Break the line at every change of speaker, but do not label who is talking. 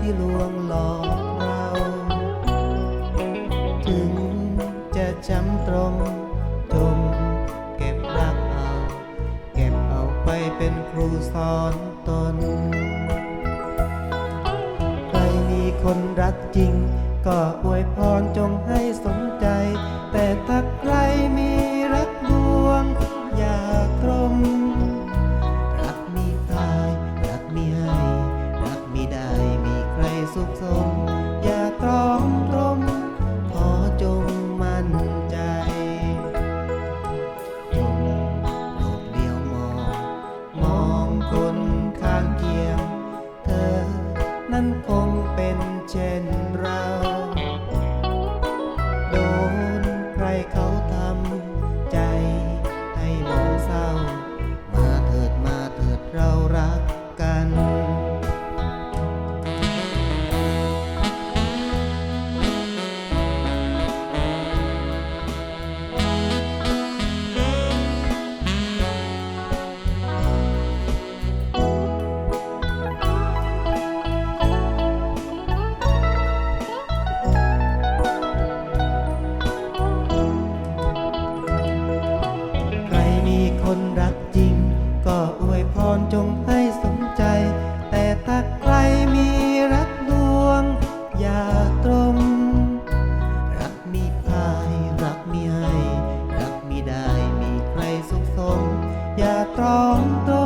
ที่ลวงหลอกเรา ถึงจะช้ำตรงจงเก็บรักเอา เก็บเอาไปเป็นครูสอนตน ใครมีคนรักจริง ก็อวยพรจงให้สมใจ แต่ถ้าใคร สุขสม พรจงให้สมใจ แต่ถ้าใครมีรักดวง อย่าตรง รักมีพายรักมีให้ รักมีได้มีใครสุขสม อย่าตรองตรง